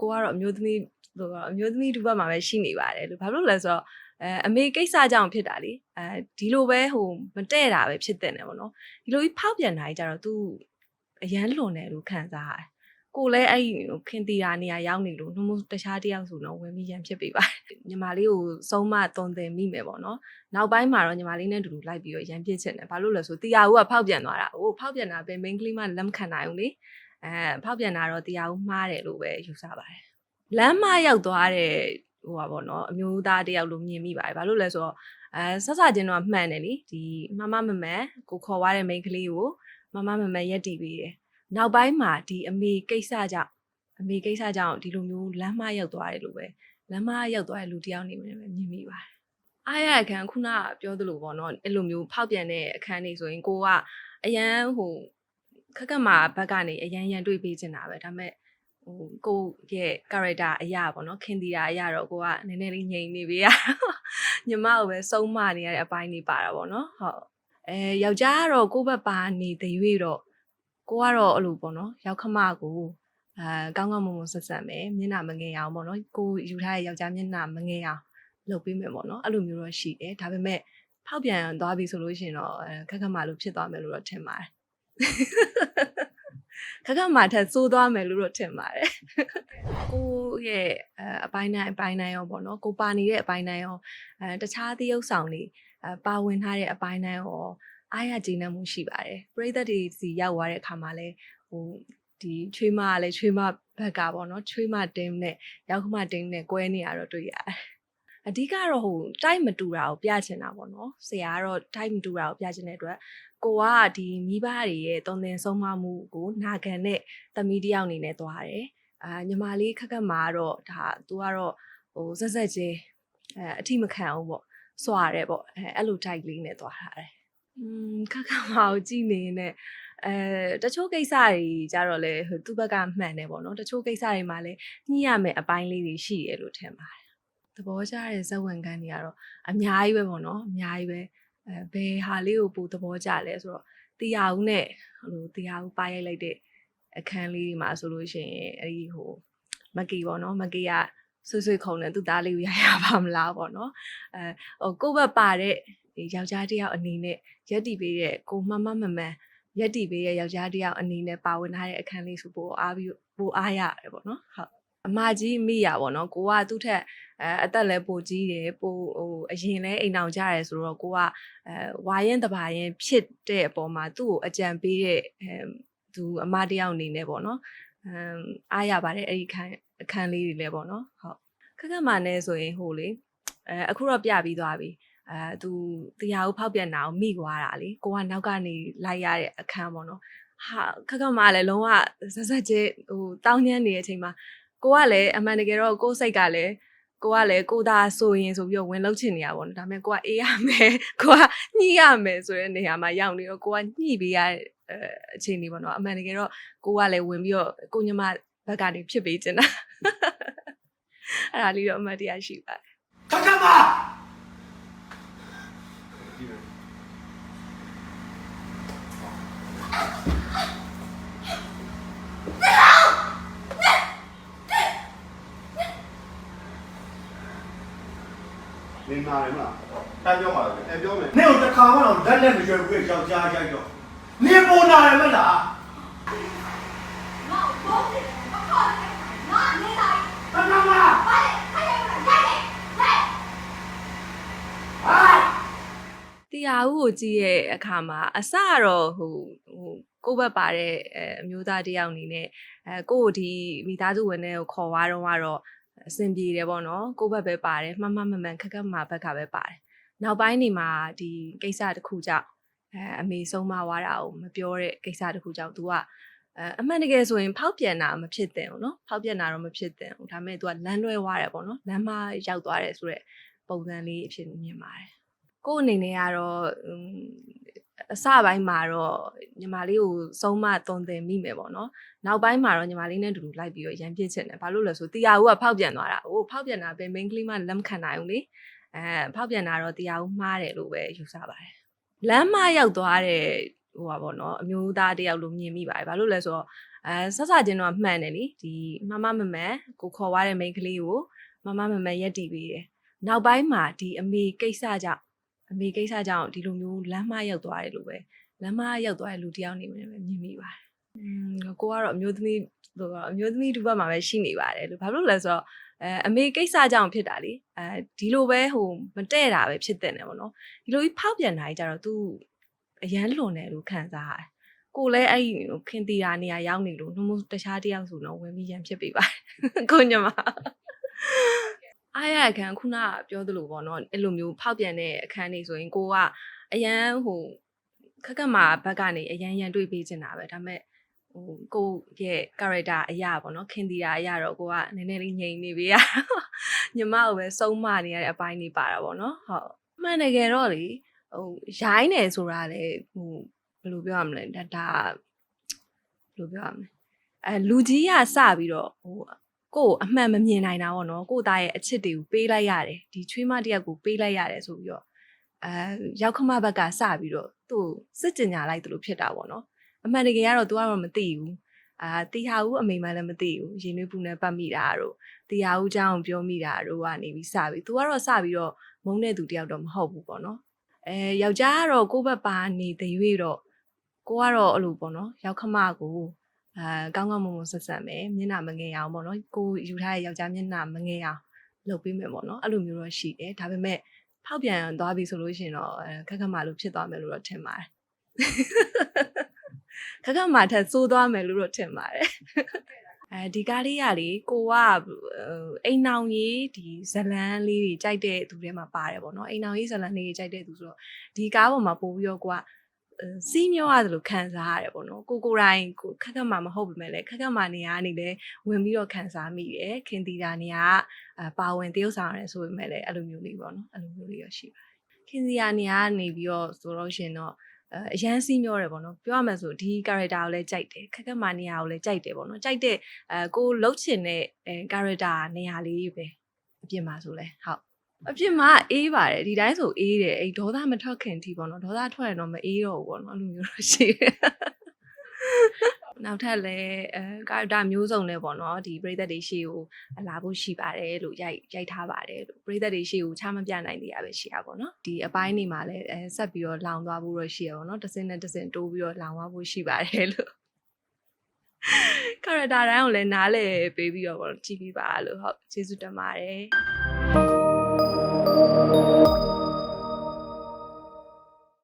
ကိုကတော့အမျိုးသမီးဟိုအမျိုးသမီးတစ်ဘက်မှာပဲရှိနေပါတယ်လို့ဘာလို့လဲဆိုတော့အဲအမေကိစ္စကြောင့်ဖြစ်တာလေအဲဒီလိုပဲဟိုမတဲ့တာပဲဖြစ်တဲ့နေပေါ့နော်ဒီလိုကြီးဖောက်ပြန်တာကြီးကြတော့ तू အရန်လွန်တယ်လို့ခံစားရတယ်ကိုလည်းအဲ့ဟိုခင်တီတာနေရာရောက်နေလို့နှုံးတခြားတယောက်ဆိုတော့ဝင်ပြီးရန်ဖြစ်ပေးပါတယ်ညီမလေးကိုစုံမသွန်သင်မိမယ်ပေါ့နော်နောက်ပိုင်းမှာတော့ညီမလေးနဲ့အတူတူလိုက်ပြီးတော့ရန်ပြစ်ချင်တယ်ဘာလို့လဲဆိုတီယာဦးကဖောက်ပြန်သွားတာဟိုဖောက်ပြန်တာပဲ main ကလေးမှလက်မခံနိုင်ဘူးလေ အဲဖောက်ပြန်တာတော့တီယာဦးမှားတယ်လို့ပဲယူဆပါတယ်လမ်းမရောက်သွားတဲ့ဟိုပါပေါ့နော်အမျိုးသားတယောက်လို့မြင်မိပါတယ်ဘာလို့လဲဆိုတော့အဲဆက်စချင်းတော့မှန်တယ်လीဒီမမမမန်ကိုခေါ်သွားတဲ့ main ကလေးကိုမမမမန်ရက်တီးပေးတယ်နောက်ပိုင်းမှာဒီအမေကိစ္စကြောင့်အမေကိစ္စကြောင့်ဒီလိုမျိုးလမ်းမရောက်သွားတယ်လို့ပဲလမ်းမရောက်သွားတဲ့လူတယောက်နေမယ်မြင်မိပါတယ်အားရအခန်းခုနကပြောသလိုပေါ့နော်အဲ့လိုမျိုးဖောက်ပြန်တဲ့အခန်းတွေဆိုရင်ကိုကအရန်ဟို ခက်ခက်မှာဘက်ကနေအရန်ရန်တွေးပေးနေတာပဲဒါပေမဲ့ဟိုကိုရဲ့ character အရာပေါ့နော်ခင်တီတာအရာတော့ကိုကနည်းနည်းလေးငြိမ်နေပေးရညီမကိုပဲစုံမနေရတဲ့အပိုင်းနေပါတာပေါ့နော်ဟုတ်အဲယောက်ျားကတော့ကိုယ့်ဘက်ပါနေတဲ့၍တော့ကိုကတော့အဲ့လိုပေါ့နော်ရောက်ခမကိုအဲကောင်းကောင်းမွန်မွန်ဆက်ဆက်မယ်မျက်နှာမငယ်အောင်ပေါ့နော်ကိုယူထားတဲ့ယောက်ျားမျက်နှာမငယ်အောင်လုပ်ပေးမယ်ပေါ့နော်အဲ့လိုမျိုးတော့ရှိတယ်ဒါပေမဲ့ဖောက်ပြန်သွားပြီဆိုလို့ရှိရင်တော့အဲခက်ခက်မှလို့ဖြစ်သွားမယ်လို့တော့ထင်ပါတယ် ခက်ခက်မှထက်စိုးသွားမယ်လို့တော့ထင်ပါတယ်ကိုရဲ့အဲအပိုင်းတိုင်းအပိုင်းတိုင်းရောပေါ့နော်ကိုပါနေတဲ့အပိုင်းတိုင်းရောအဲတခြားသရုပ်ဆောင်တွေအဲပါဝင်ထားတဲ့အပိုင်းတိုင်းရောအားရကျေနပ်မှုရှိပါတယ်ပရိသတ်တွေစီရောက်သွားတဲ့အခါမှာလဲဟိုဒီချွေးမကလည်းချွေးမဘက်ကပေါ့နော်ချွေးမတင်းနဲ့ရောက်ခမတင်းနဲ့ကွဲနေရတော့တွေ့ရတယ် အဓိကတော့ဟိုတိုက်မတူတာကိုပြချင်တာပေါ့နော်ဆရာကတော့တိုက်မတူတာကိုပြချင်တဲ့အတွက်ကိုကဒီမိဘတွေရဲ့တုံသင်ဆုံးမမှုကိုနာခံတဲ့သမီးတယောက်အနေနဲ့သွားတယ်အာညီမလေးခက်ခက်မှာတော့ဒါသူကတော့ဟိုဆက်ဆက်ချင်းအဲအထိမခံအောင်ပေါ့စွာရဲပေါ့အဲအဲ့လို type လေးနဲ့သွားထားတယ်อืมခက်ခက်မှာကိုကြည့်နေနေအဲတချို့ကိစ္စတွေကြတော့လေဟိုသူ့ဘက်ကမှန်တယ်ပေါ့နော်တချို့ကိစ္စတွေမှာလည်းညှိရမယ်အပိုင်းလေးတွေရှိရလို့ထင်ပါတယ် သဘောကျတဲ့ဇက်ဝင်ကန်းတွေကတော့အများကြီးပဲပေါ့နော်အများကြီးပဲအဲဘယ်ဟာလေးကိုပိုသဘောကျလဲဆိုတော့တရားဦးနဲ့ဟိုတရားဦးပါရိုက်လိုက်တဲ့အခန်းလေးတွေမှာဆိုလို့ရှိရင်အဲ့ဒီဟိုမကီပေါ့နော်မကီကဆွဆွခုံနဲ့သူ့သားလေးကိုရရပါမလားပေါ့နော်အဲဟိုကိုယ့်ဘက်ပါတဲ့ယောက်ျားတစ်ယောက်အနေနဲ့ရက်တီပေးတဲ့ကိုမမမမန်ရက်တီပေးရဲ့ယောက်ျားတစ်ယောက်အနေနဲ့ပါဝင်ထားတဲ့အခန်းလေးဆိုပိုအားပြီးပိုအားရတယ်ပေါ့နော်ဟုတ် အမကြီးမိရပေါ့နော်ကိုကသူ့ထက်အဲအသက်လည်းပိုကြီးတယ်ပိုဟိုအရင်လဲအိမ်အောင်ကြရဲဆိုတော့ကိုကအဲဝါရင်တဘာရင်ဖြစ်တဲ့အပေါ်မှာသူ့ကိုအကြံပေးတဲ့အဲသူအမတယောက်အနေနဲ့ပေါ့နော်အမ်အားရပါတယ်အဲ့ဒီခန်းအခန်းလေးတွေလည်းပေါ့နော်ဟုတ်ခက်ခက်မှနဲ့ဆိုရင်ဟိုလေအဲအခုတော့ပြပြီးသွားပြီအဲသူတရားကိုဖောက်ပြန်တာကိုမိသွားတာလေကိုကနောက်ကနေလိုက်ရတဲ့အခန်းပေါ့နော်ဟာခက်ခက်မှလည်းလုံးဝဆက်ဆက်ကျဟိုတောင်းညမ်းနေတဲ့အချိန်မှာ ကိုကလည်းအမှန်တကယ်တော့ကိုယ်စိတ်ကလည်းကိုကလည်းကိုသာဆိုရင်ဆိုပြီးတော့ဝင်လောက်ချင်နေရပါတော့ဒါပေမဲ့ကိုကအေးရမယ်ကိုကညှိရမယ်ဆိုတဲ့နေရာမှာရောက်နေတော့ကိုကညှိပေးရတဲ့အခြေအနေပေါ့နော်အမှန်တကယ်တော့ကိုကလည်းဝင်ပြီးတော့ကိုညမဘက်ကနေဖြစ်ပေးချင်တာအဲ့ဒါလေးတော့အမှတ်တရရှိပါတယ်ခက်ခက်ပါ နေနာရမလားတိုင်ပြောပါလေအဲပြောမယ်နင့်ကိုတစ်ခါမှတော့လက်လက်မရွယ်ဘူးယောက်ျားကြိုက်တော့နင်ပေါ်နာရမလားငါ့ကိုဘောတယ်မခေါ်နဲ့ငါနေလိုက်ခက်ခက်ပါပါလေခိုင်းရမလားရိုက်တယ်ရိုက်ဟာတရားဦးကိုကြည့်ရဲ့အခါမှာအစကတော့ဟိုဟိုကိုယ့်ဘက်ပါတဲ့အအမျိုးသားတယောက်အနေနဲ့အဲကိုယ့်ကိုဒီမိသားစုဝင်တွေကိုခေါ်သွားတော့ကတော့ အဆင်ပြေတယ်ပေါ့နော်ကိုယ့်ဘက်ပဲပါတယ်မှတ်မှတ်မှန်မှန်ခက်ခက်မှာဘက်ကပဲပါတယ်နောက်ပိုင်းနေမှာဒီကိစ္စတစ်ခုကြောင့်အဲအမေဆုံးမသွားတာကိုမပြောတဲ့ကိစ္စတစ်ခုကြောင့် तू ကအဲအမှန်တကယ်ဆိုရင်ဖောက်ပြန်တာမဖြစ်သင့်ဘူးเนาะဖောက်ပြန်တာတော့မဖြစ်သင့်ဘူးဒါပေမဲ့ तू ကလမ်းလွဲသွားတယ်ပေါ့နော်လမ်းမရောက်သွားတယ်ဆိုတော့ပုံစံလေးအဖြစ်မြင်ပါတယ် ကို့အနေနဲ့ကတော့อืม အစပိုင်းမှာတော့ညီမလေးကိုစုံမသွန်သင်မိမယ်ပေါ့နော်နောက်ပိုင်းမှာတော့ညီမလေးနဲ့အတူတူလိုက်ပြီးတော့ရန်ပြစ်ချင်တယ်ဘာလို့လဲဆိုတရားဦးကဖောက်ပြန်သွားတာဟိုဖောက်ပြန်တာပဲ main ကလေးမှလက်မခံနိုင်ဘူးလေအဲဖောက်ပြန်တာတော့တရားဦးမှားတယ်လို့ပဲယူဆပါတယ်လမ်းမရောက်သွားတဲ့ဟဟိုပါပေါ့နော်အမျိုးသားတယောက်လိုမြင်မိပါတယ်ဘာလို့လဲဆိုတော့အဲဆက်စချင်းတော့မှန်တယ်လीဒီမမမမန်ကိုခေါ်သွားတဲ့မိန်းကလေးကိုမမမမန်ရက်တီပေးတယ်နောက်ပိုင်းမှာဒီအမေကိစ္စကြောင့် အမေကိစ္စကြောင့်ဒီလိုမျိုးလမ်းမရောက်သွားတယ်လို့ပဲလမ်းမရောက်သွားတဲ့လူတယောက်နေမှလည်းမြင်မိပါတယ်อืมကိုကတော့အမျိုးသမီးဟိုအမျိုးသမီးတစ်ပတ်မှာပဲရှိနေပါတယ်လို့ဘာလို့လဲဆိုတော့အဲအမေကိစ္စကြောင့်ဖြစ်တာလေအဲဒီလိုပဲဟိုမတဲ့တာပဲဖြစ်တဲ့နေပေါ့နော်ဒီလိုကြီးဖောက်ပြန်တာကြီးကြတော့ तू အရန်လွန်တယ်လို့ခံစားရတယ်ကိုလည်းအဲ့ဟိုခင်တီရာနေရာရောက်နေလို့နှုံးတခြားတယောက်ဆိုတော့ဝင်ပြီးရန်ဖြစ်ပေးပါတယ်ကိုညမ အားရအခန်းခုနကပြောသလိုပေါ့နော်အဲ့လိုမျိုးဖောက်ပြန်တဲ့အခန်းနေဆိုရင်ကိုကအရန်ဟိုခက်ခက်မှာဘက်ကနေအရန်ရန်တွေးပေးနေတာပဲဒါပေမဲ့ဟိုကိုရဲ့ character အရာပေါ့နော်ခင်တီရာအရာတော့ကိုကနည်းနည်းလေးငြိမ်နေပေးရညီမကိုပဲစုံမနေရတဲ့အပိုင်းနေပါတာပေါ့နော်ဟုတ်အမှန်တကယ်တော့လေဟိုရိုင်းတယ်ဆိုတာလေဟိုဘယ်လိုပြောရမလဲဒါဒါဘယ်လိုပြောရမလဲအဲလူကြီးကစပြီးတော့ဟို ကို့အမှန်မမြင်နိုင်တာပေါ့နော်ကို့သားရဲ့အချစ်တွေကိုပေးလိုက်ရတယ်ဒီချွေးမတစ်ယောက်ကိုပေးလိုက်ရတယ်ဆိုပြီးတော့အဲရောက်ခမဘက်ကစပြီးတော့သူ့စစ်ကြင်ညာလိုက်တယ်လို့ဖြစ်တာပေါ့နော်အမှန်တကယ်ကတော့ तू ကတော့မသိဘူးအာတီဟာဦးအမိမလည်းမသိဘူးရင်နှွေးပူနဲ့ပတ်မိတာတို့တီဟာဦးเจ้าပြောမိတာတို့ကနေပြီးစပြီး तू ကတော့စပြီးတော့မုန်းတဲ့သူတယောက်တော့မဟုတ်ဘူးပေါ့နော်အဲယောက်ျားကတော့ကိုယ့်ဘက်ပါနေတဲ့ရွေ့တော့ကိုကတော့အဲ့လိုပေါ့နော်ရောက်ခမကို အာကောင်းကောင်းမွန်မွန်ဆက်ဆက်မယ်မျက်နှာမငယ်အောင်ပေါ့နော်ကိုယူထားတဲ့ယောက်ျားမျက်နှာမငယ်အောင်လုပ်ပေးမယ်ပေါ့နော်အဲ့လိုမျိုးတော့ရှိတယ်ဒါပေမဲ့ဖောက်ပြန်သွားပြီဆိုလို့ရှိရင်တော့အဲခက်ခက်မှလို့ဖြစ်သွားမယ်လို့တော့ထင်ပါတယ်ခက်ခက်မှထက်စိုးသွားမယ်လို့တော့ထင်ပါတယ်အဲဒီကားလေးကလေကိုကအိမ်နောင်ကြီးဒီဇလန်းလေးတွေကြိုက်တဲ့သူတွေမှာပါတယ်ပေါ့နော်အိမ်နောင်ကြီးဇလန်းလေးတွေကြိုက်တဲ့သူဆိုတော့ဒီကားပေါ်မှာပို့ပြီးတော့ကိုက စီးမျောရတယ်လို့ခံစားရတယ်ပေါ့နော်ကိုကိုတိုင်းကိုခက်ခက်မှမဟုတ်ပါမဲ့လေခက်ခက်မှနေရာကနေလေဝင်ပြီးတော့ခံစားမိတယ်ခင်တီတာနေရာကပါဝင်တရုပ်ဆောင်ရတယ်ဆိုပေမဲ့လေအဲ့လိုမျိုးလေးပေါ့နော်အဲ့လိုမျိုးလေးရရှိပါတယ်ခင်တီတာနေရာကနေပြီးတော့ဆိုတော့ရှင်တော့အဲအရန်စီးမျောတယ်ပေါ့နော်ပြောရမယ်ဆိုဒီ character ကိုလည်းကြိုက်တယ်ခက်ခက်မှနေရာကိုလည်းကြိုက်တယ်ပေါ့နော်ကြိုက်တဲ့အဲကိုလှုပ်ချင်တဲ့အဲ character နေရာလေးပဲအပြင်မှာဆိုလဲဟုတ် အပြင်မှာအေးပါတယ်ဒီတိုင်းဆိုအေးတယ်အဲ့ဒေါသမထွက်ခင်တီပေါ့နော်ဒေါသထွက်ရင်တော့မအေးတော့ဘူးပေါ့နော်အဲ့လိုမျိုးတော့ရှိတယ်နောက်ထပ်လည်းအဲ character မျိုးစုံလည်းပေါ့နော်ဒီပရိသတ်တွေရှေ့ကိုလာဖို့ရှိပါတယ်လို့ရိုက်ရိုက်ထားပါတယ်လို့ပရိသတ်တွေရှေ့ကိုချမပြနိုင်သေးရပဲရှိတာပေါ့နော်ဒီအပိုင်းနေမှာလည်းအဲဆက်ပြီးတော့လောင်သွားဖို့တော့ရှိရပေါ့နော်တစ်စင်းနဲ့တစ်စင်းတိုးပြီးတော့လောင်သွားဖို့ရှိပါတယ်လို့ character တိုင်းကိုလည်းနားလည်ပေးပြီးတော့ပေါ့ကြည့်ပြီးပါလို့ဟုတ်ကျေးဇူးတင်ပါတယ်